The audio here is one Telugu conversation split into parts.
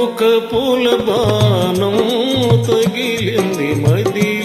ఒక పూల బాణం తగిలింది మదీ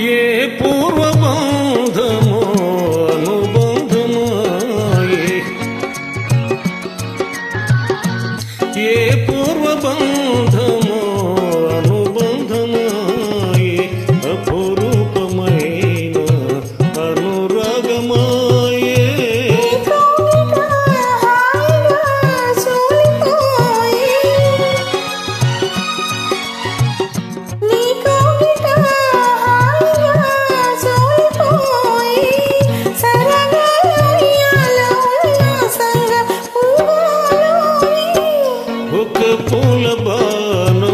ఏ పూర్వబంధమో అనుబంధమాయే? ఏ పూర్వబంధమో ফুল বন